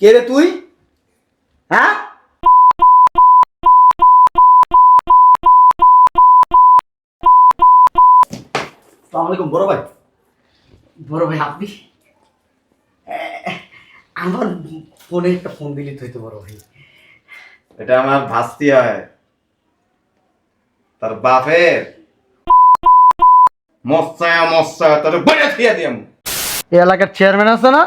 কে রে তুই? হ্যাঁ? আসসালামু আলাইকুম বড় ভাই। বড় ভাই আপনি? আমার ফোনে একটা ফোন দিলে তো হইতো বড় ভাই। এটা আমার ভাস্তি হয়। তার বাপের মস্তায় মস্তায় তোর বইটা থিয়া দিয়াম। এই এলাকার চেয়ারম্যান আছে না?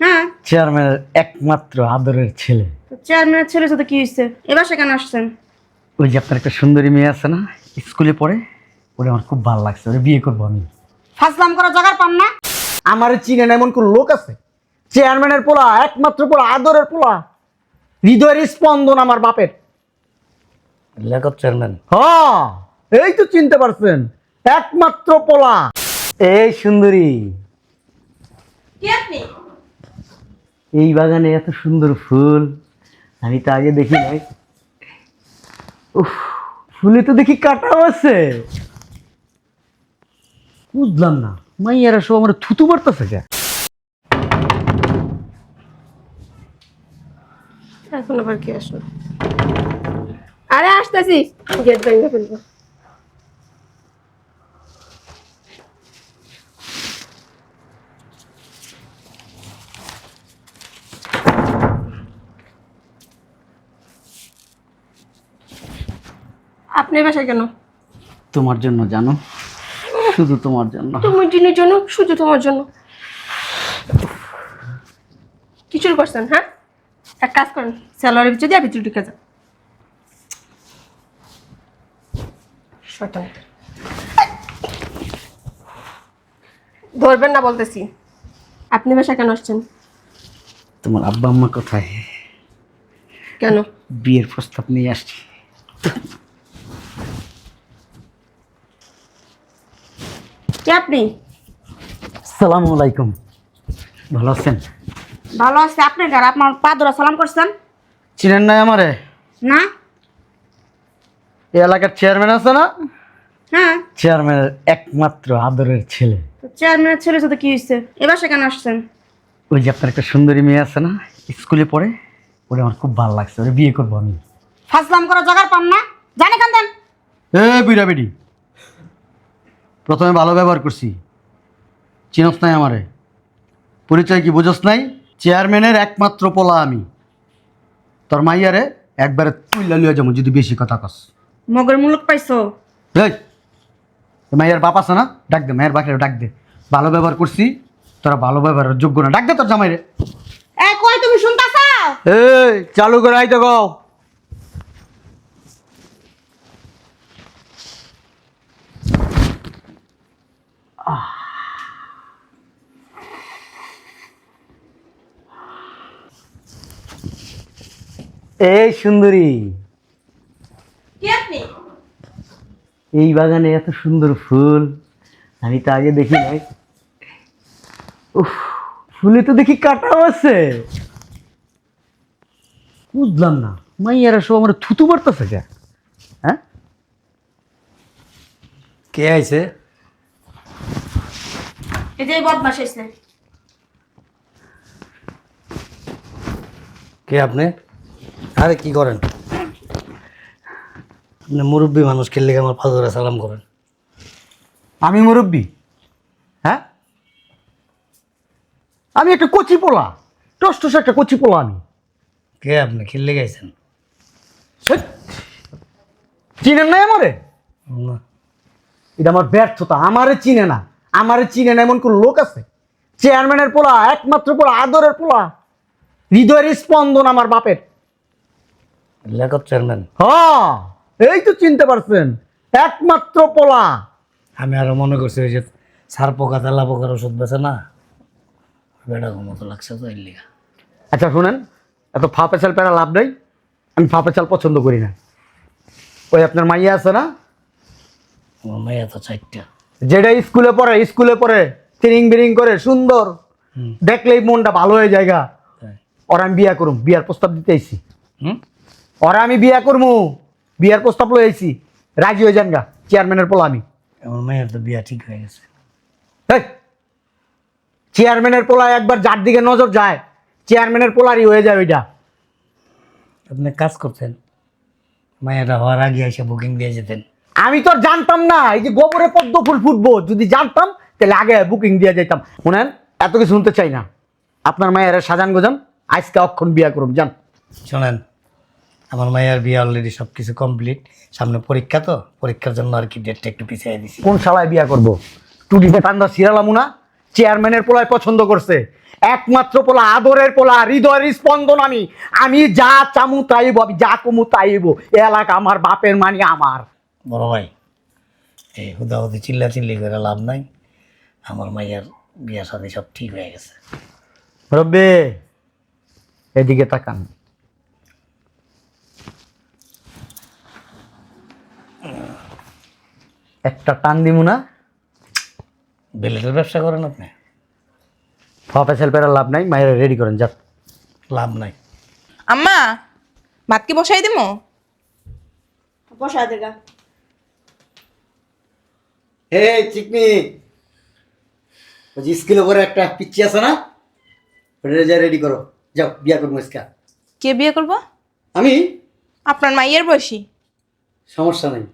হ্যাঁ। চেয়ারম্যানের একমাত্র আদরের ছেলে। তো চেয়ারম্যানের ছেলের সাথে কি হয়েছে? এবার সেখানে আসছেন? ওই যে আপনার একটা সুন্দরী মেয়ে আছে না স্কুলে পড়ে ওটা আমার খুব ভালো লাগছে ওরে বিয়ে করব আমি। ফাজলাম করা জায়গার পান না। আমার চিনে না এমন কোন লোক আছে? চেয়ারম্যানের পোলা একমাত্র পোলা আদরের পোলা। হৃদয়ের স্পন্দন আমার বাপের। লেখক চেয়ারম্যান। হ্যাঁ এই তো চিনতে পারছেন একমাত্র পোলা। এই সুন্দরী। কি আপনি? এই বাগানে এত সুন্দর ফুল। আমি তো আগে দেখি নাই। উফ, ফুলে তো দেখি কাটাও আছে। বুঝলাম না, মাইয়ারা সব আমার থুতু মারতেছে কে এখন আবার কি আসলো? আরে, আসতেছি। গেট ভেঙে ফেলব। আপনি বাসায় কেন? তোমার জন্য জানো শুধু তোমার জন্য। তুমি দিনের জন্য শুধু তোমার জন্য। কিছুর করছেন হ্যাঁ? এক কাজ করেন স্যালারি ভিতরে দিয়ে ভিতরে ঢুকে যান। শয়তান। ধরবেন না বলতেছি। আপনি বাসা কেন আসছেন? তোমার আব্বা আম্মা কোথায়? কেন? বিয়ের প্রস্তাব নিয়ে আসছি। কে আপনি? সালাম আলাইকুম। ভালো আছেন? ভালো আছে আপনি গার আপনার পা ধরা সালাম করছেন। চিনেন নাই আমারে? না। এই এলাকার চেয়ারম্যান আছে না? হ্যাঁ চেয়ারম্যানের একমাত্র আদরের ছেলে। তো চেয়ারম্যানের ছেলের সাথে কি হয়েছে? এবার সেখানে আসছেন? ওই যে আপনার একটা সুন্দরী মেয়ে আছে না স্কুলে পড়ে ওটা আমার খুব ভালো লাগছে ওরে বিয়ে করব আমি। ফাজলাম করা জায়গার পান না? জানে কান দেন। এ বিড়া বেডি। প্রথমে ভালো ব্যবহার করছি। চিনস নাই আমারে। পরিচয় কি বুঝস নাই? চেয়ারম্যানের একমাত্র পোলা আমি। তোর মাইয়ারে একবারে তুইলা লিয়া যাব যদি বেশি কথা কস। মগের মুলুক পাইছো? এই মাইয়ার বাপ আছে না? ডাক দে মায়ের বাপের ডাক দে। ভালো ব্যবহার করছি তোরা ভালো ব্যবহারের যোগ্য না। ডাক দে তোর জামাইরে। এ কই তুমি শুনতাছো? এই চালু করে আইতে গাও এই সুন্দরী। কি আপনি? এই বাগানে এত সুন্দর ফুল আমি তো আগে দেখি নাই। উফ ফুলে তো দেখি কাটাও আছে। বুঝলাম না মাইয়ারা সব আমার থুতু মারতেছে কে? হ্যাঁ? কে আইছে? এই যে বদমাস এসে কে আপনি? আরে কি করেন? আপনি মুরব্বী মানুষ খেললে আমার ফাদরে সালাম করেন? আমি মুরব্বী? হ্যাঁ? আমি একটা কচি পোলা। টস টস একটা কচি পোলা আমি। কে আপনি? খেললে গেছেন। চিনেন নাই আমারে? না। এটা আমার ব্যর্থতা আমারে চিনে না। আমারে চিনে না এমন কোন লোক আছে? চেয়ারম্যানের পোলা একমাত্র পোলা আদরের পোলা। হৃদয়ের স্পন্দন আমার বাপের। লেখক চেয়ারম্যান। হ্যাঁ। এই তো চিনতে পারছেন একমাত্র পোলা। আমি আরও মনে করছি ওই যে সার পোকা তেলা পোকার ওষুধ বেছে না বেড়া মতো লাগছে তো এর লিগা। আচ্ছা শুনেন এত ফা পেঁচাল পেড়া লাভ নেই আমি ফা পেঁচাল পছন্দ করি না। ওই আপনার মাইয়া আছে না? আমার মেয়ে তো চারটা। যেটা স্কুলে পড়ে স্কুলে পড়ে ট্রেনিং বিরিং করে সুন্দর। হুম। দেখলেই মনটা ভালো হয়ে জায়গা। ওরা আমি বিয়া করুম বিয়ার প্রস্তাব দিতে আইছি। হুম? ওরা আমি বিয়া করব বিয়ার প্রস্তাব লই আইছি। রাজি হয়ে যান গা চেয়ারম্যানের পোলা আমি। আমার মেয়ের তো বিয়া ঠিক হয়ে গেছে। হেই, চেয়ারম্যানের পোলা একবার যার দিকে নজর যায় চেয়ারম্যানের পোলারই হয়ে যায় ওইটা। আপনি কাজ করতেন মায়েরা হওয়ার আগে এসে বুকিং দিয়ে যেতেন। আমি তো আর জানতাম না এই যে গোবরে পদ্ম ফুল ফুটবো যদি জানতাম তাহলে আগে বুকিং দিয়ে যেতাম শুনেন এত কিছু শুনতে চাই না। আপনার মায়েরা সাজান গোজান আজকে অক্ষণ বিয়া করুন যান। শোনেন আমার মায়ের বিয়ে অলরেডি সব কিছু কমপ্লিট সামনে পরীক্ষা তো পরীক্ষার জন্য আর কি ডেটটা একটু পিছিয়ে দিছি। কোন শালায় বিয়া করব? টুটিতে টান্দা সিরালামু না চেয়ারম্যানের পোলায় পছন্দ করছে। একমাত্র পোলা আদরের পোলা হৃদয়ের স্পন্দন আমি। আমি যা চামু তাইব আমি যা কমু তাইব এলাকা আমার বাপের মানি আমার। বড় ভাই এই হুদাহুদি চিল্লা চিল্লি করে লাভ নাই। আমার মায়ের বিয়ে সাথে সব ঠিক হয়ে গেছে। রব্বে এদিকে তাকান। একটা টান দিমু না। বেলেটের ব্যবসা করেন আপনি? ফপেসেল পেরার লাভ নাই মায়ের রেডি করেন যা লাভ নাই। আম্মা ভাত কি বসাই দিমো? বসা দেখা হে চিকনি ওই যে স্কিল ওপরে একটা পিচ্ছি আছে না ওটা যা রেডি করো। যাও বিয়া করব ইসকা কে বিয়ে করব? আমি? আপনার মাইয়ের বয়সী? সমস্যা নেই।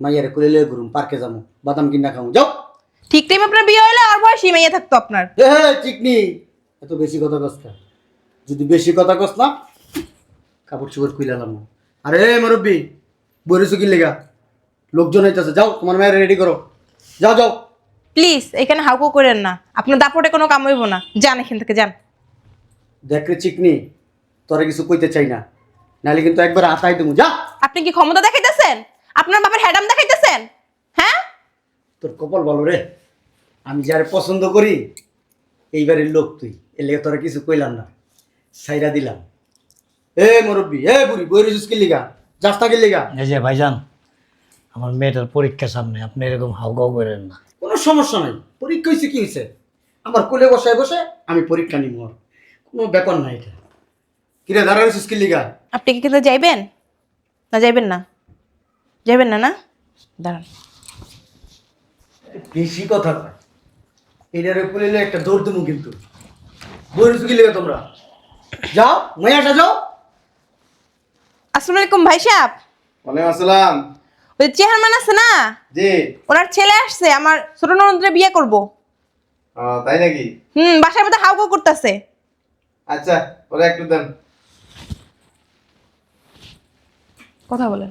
মাইয়ারে কুলে লয়ে ঘুরুম পার্কে যাব বাদাম কিনা খাব যাও। ঠিক টাইম আপনার বিয়ে হলে আর বয়সী মেয়ে থাকতো আপনার। এ হে চিকনি এত বেশি কথা কস না। যদি বেশি কথা কস না কাপড় চোপড় খুইলাম আরে মুরব্বী বইরেছো কি লেগা। লোকজন হইতেছে যাও তোমার মায়ের রেডি করো। যাও যাও। প্লিজ এখানে হাউকো করেন না। আপনার দাপটে কোনো কাম হইব না। যান এখান থেকে যান। দেখ রে চিকনি তোরা কিছু কইতে চাই না। নাহলে কিন্তু একবার আতাই দেবো যা। আপনি কি ক্ষমতা দেখাইতেছেন? আপনার বাবার হ্যাডাম দেখাইতেছেন? হ্যাঁ? তোর কপাল বলো রে। আমি যারে পছন্দ করি এইবারের লোক তুই। এর লেগে তোরা কিছু কইলাম না। সাইরা দিলাম। এ মুরব্বী এ বুড়ি বইরে কি লিগা? যাস্তা কি লিগা? এই যে ভাইজান আমার মেয়েটার পরীক্ষা সামনে আপনি এরকম হাউগাউ করেন না। কোনো সমস্যা নাই। পরীক্ষা হয়েছে কি হয়েছে আমার কোলে বসায় বসে আমি পরীক্ষা নিব ওর। কোনো ব্যাপার নাই এটা। কিরে দাঁড়াইছিস কি লিগা? আপনি কি কিন্তু যাইবেন? না যাইবেন না? যাইবেন না না? দাঁড়ান। বেশি কথা কয়। এটারে কোলে একটা দৌড় দেবো কিন্তু। বইরে কি লিগা তোমরা। যাও মাইয়াটা যাও। আসসালামু আলাইকুম ভাই সাহেব। ওয়ালাইকুম আসসালাম। ওই চেহারমান আছে না? জি। ওনার ছেলে আসছে আমার ছোট ননদরে বিয়ে করব। ও, তাই নাকি? হুম বাসার মধ্যে হাউকো করতেছে। আচ্ছা ওরা একটু দেন। কথা বলেন।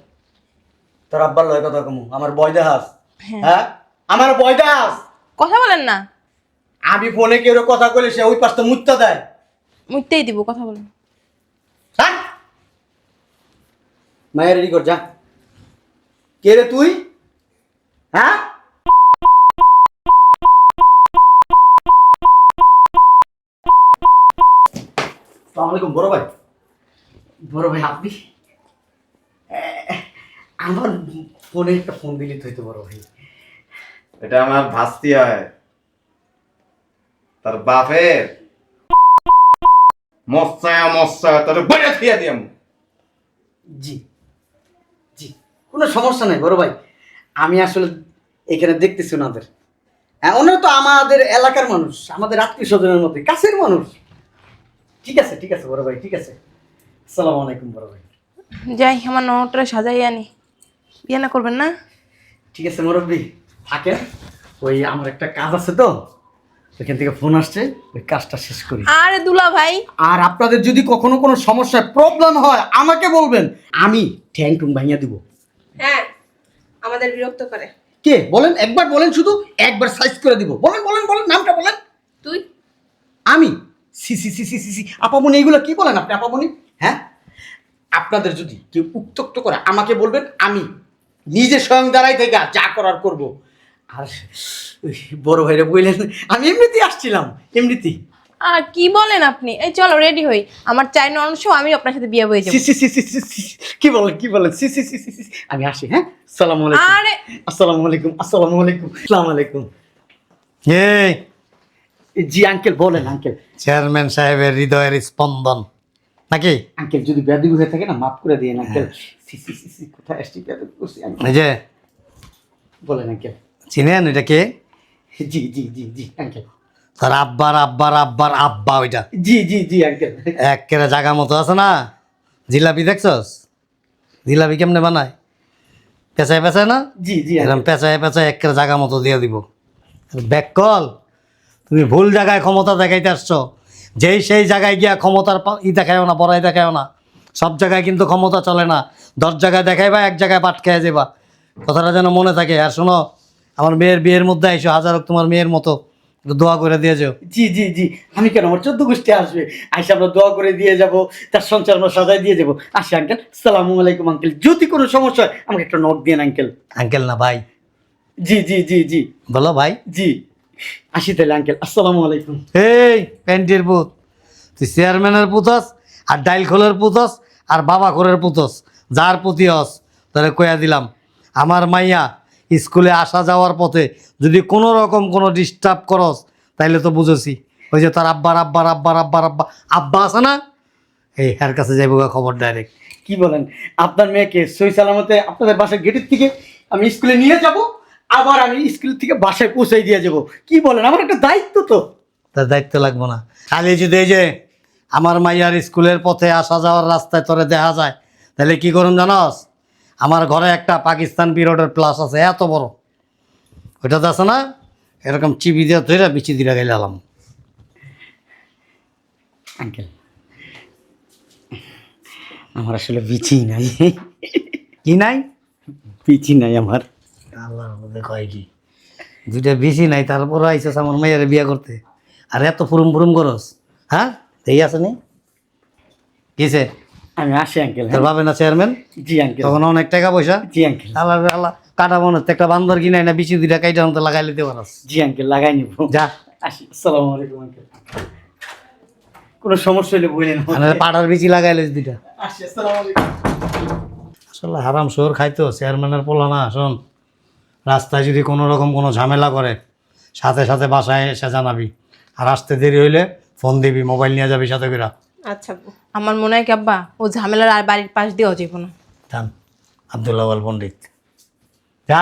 তোর আব্বার লয় কথা কমু আমার বয় দেহাস হ্যাঁ। হ্যাঁ? আমার বয় দেহাস কথা বলেন না। আমি ফোনে কেউ কথা কইলে সে ওই পাশটা মুত্তা দেয়। মুইতেই দিব কথা বলেন। মায়ের রেডি কর যা। কে রে তুই? হ্যাঁ? আসসালামু আলাইকুম বড় ভাই। বড় ভাই আপনি আমার ফোনে একটা ফোন দিলি তো বড় ভাই। এটা আমার ভাস্তি হয়। তার বাপের মস্তায় মস্তায় তার বাইরে থিয়া দিয়াম জি জি কোনো সমস্যা নাই বড় ভাই। আমি আসলে এখানে দেখতেছি ওনাদের। হ্যাঁ, ওনারা তো আমাদের এলাকার মানুষ আমাদের আত্মীয় স্বজনের মধ্যে কাছের মানুষ। ঠিক আছে ঠিক আছে বড় ভাই ঠিক আছে। আসসালামু আলাইকুম বড় ভাই। যাই আমার ননদটা সাজাই আনি। বিয়ে না করবেন না? ঠিক আছে মুরব্বী থাকেন। ওই আমার একটা কাজ আছে তো ওইখান থেকে ফোন আসছে ওই কাজটা শেষ করি। আরে দুলা ভাই। আর আপনাদের যদি কখনো কোনো সমস্যায় প্রবলেম হয় আমাকে বলবেন আমি ঠ্যাং টুং ভাঙিয়ে দিব। হ্যাঁ আমাদের বিরক্ত করে। কে? বলেন একবার বলেন শুধু একবার সাইজ করে দিব। বলেন বলেন বলেন নামটা বলেন। তুই? আমি? সি সি সি সি সি সি। আপামনি এইগুলো কি বলেন আপনি আপামনি হ্যাঁ? আপনাদের যদি কেউ উত্তক্ত করে আমাকে বলবেন আমি নিজে স্বয়ং দাঁড়াই থেকে যা করার করব। আর বড় ভাইরা বললেন আমি এমনিতেই আসছিলাম এমনিতেই। আর কি বলেন আপনি? এই চলো রেডি হই। আমার চাই সহ আমি আপনার সাথে বিয়ে হয়ে সি যাব। সি সি সি সি সি কি বলেন কি বলেন? সি সি সি সি সি আমি আসি হ্যাঁ? আসসালামু আলাইকুম। আরে আসসালামু আলাইকুম আসসালামু আলাইকুম আসসালামু আলাইকুম। এই। জি আঙ্কেল বলেন আঙ্কেল চেয়ারম্যান সাহেবের হৃদয়ের স্পন্দন। নাকি? আঙ্কেল যদি বেয়াদবি হয়ে থাকে না মাফ করে দিয়ে আঙ্কেল। সি সি সি সি কোথায় আসছি বেয়াদবি করছি এই যে। বলেন আঙ্কেল। চিনেন এটা কে? জি জি জি জি আঙ্কেল। তার আব্বার আব্বার আব্বার আব্বা ওইটা। জি জি জি আঙ্কেল। একেবারে জায়গা মতো আছে না? জিলাপি দেখছস? জিলাপি কেমনে বানায়? পেঁচায় পেঁচায় না? জি জি এরকম পেঁচায় পেঁচায় একেবারে জায়গা মতো দিয়ে দিব। ব্যাক কল তুমি ভুল জায়গায় ক্ষমতা দেখাইতে আসছো। যেই সেই জায়গায় গিয়া ক্ষমতার ই দেখায়ও না বড়াই দেখায়ও না। সব জায়গায় কিন্তু ক্ষমতা চলে না। দশ জায়গায় দেখাইবা এক জায়গায় পাট খেয়ে যাবা কথাটা যেন মনে থাকে। আর শোনো আমার মেয়ের বিয়ের মধ্যে আইসো হাজার হোক তোমার মেয়ের মতো। দোয়া করে দিয়ে যাও। জি জি জি। আমি কেন? আমার চোদ্দ গোষ্ঠী আসবে। আইসা আমরা দোয়া করে দিয়ে যাব তার সঞ্চার আমরা সাজায় দিয়ে যাব। আসি আঙ্কেল। সালামু আলাইকুম আঙ্কেল। যদি কোনো সমস্যা হয় আমাকে একটা নোট দিন আঙ্কেল। আঙ্কেল না ভাই। জি জি জি জি। বলো ভাই। জি। আসি তাহলে আঙ্কেল আসসালামু আলাইকুম। এই প্যান্টির পুত। তুই চেয়ারম্যানের পুতস আর ডাইল খোলের পুতস আর বাবা খোরের পুতস যার পুতি হস তাহলে কয়া দিলাম। আমার মাইয়া স্কুলে আসা যাওয়ার পথে যদি কোনো রকম কোনো ডিস্টার্ব করস তাইলে তো বুঝেছি। ওই যে তার আব্বার আব্বার আব্বার আব্বার আব্বা আব্বা আছে না? এই হ্যার কাছে যাইব খবর ডাইরেক্ট কি বলেন? আপনার মেয়েকে সই সালামতে আপনাদের বাসার গেটের থেকে আমি স্কুলে নিয়ে যাব? আবার আমি স্কুল থেকে বাসায় পৌঁছে দিয়ে যাব। কি বলেন? আমার একটা দায়িত্ব তো। তার দায়িত্ব লাগবো না। খালি যদি এই যে আমার মাইয়ার স্কুলের পথে আসা যাওয়ার রাস্তায় তোরে দেখা যায় তাহলে কি করুন জানস? আমার ঘরে একটা পাকিস্তান পিরিয়ডের প্লাস আছে এত বড়। ওইটা তো আছে না? এরকম চিবি দিয়ে ধরে বিচি দিয়ে গেলাম আঙ্কেল আমার আসলে বিচি নাই। কি নাই? বিচি নাই আমার। আল্লাহর মধ্যে কয় কি? দুইটা বেশি নাই তারপর আইসস আমার মেয়ের বিয়ে করতে। আর এত ফুরুম ফুরুম করস হ্যাঁ? এই আছে নি? কিসে? আমি আসি আঙ্কেল তোর ভাবে না চেয়ারম্যান জি আঙ্কেল। তখন অনেক টাকা পয়সা? জি আঙ্কেল। আল্লাহ আল্লাহ কাটা মনে হচ্ছে একটা বান্দর কিনে না বিচি দুইটা কাইটা লাগাই লিতে পারস। জি আঙ্কেল লাগাই নিব। যা। আসি আসসালামু আলাইকুম আঙ্কেল। কোনো সমস্যা হলে বললেন মানে পাটার বিচি লাগাইলে দুইটা। আসি আসসালামু আলাইকুম। আসলে হারাম শোর খাইতো চেয়ারম্যানের পোলা না শোন। রাস্তায় যদি কোনো রকম কোনো ঝামেলা করে সাথে সাথে বাসায় এসে জানাবি। আর আসতে দেরি হইলে ফোন দিবি মোবাইল নিয়ে যাবি সাথে করে। আচ্ছা আমার মনে হয় কি আব্বা ও ঝামেলার আর বাড়ির পাশ দিয়েও যাব না। যান আবদুল্লাহ পণ্ডিত। যা।